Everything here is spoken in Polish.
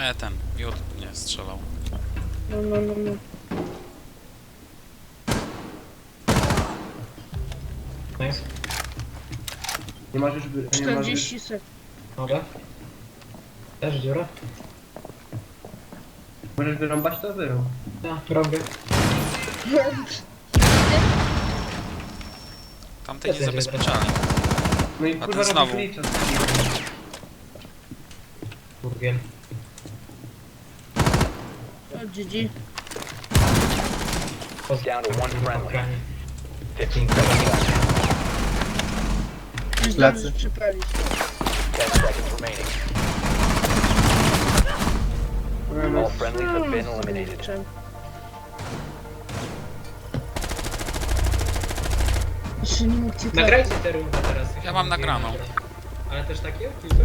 E, ten, Jud nie strzelał. No, no, no, no. Nice. Nie masz już... by- Nie masz już... 40 sekund. Mogę? Też dziura? Możesz wyrąbać to wyrąb. Ja, robię. Ja też zabezpieczali. No i A kurwa robisz znowu. Burgiel. O, GG. Down to one friendly. 15 Pięknie. seconds left. Nie Lecy. zdążysz przypalić. 10 seconds remaining. All friendlies have been eliminated. Czem? Jeszcze nie mógł cię Nagrajcie tę rundę teraz. Ja mam nagraną. Ale też takie? Kilka?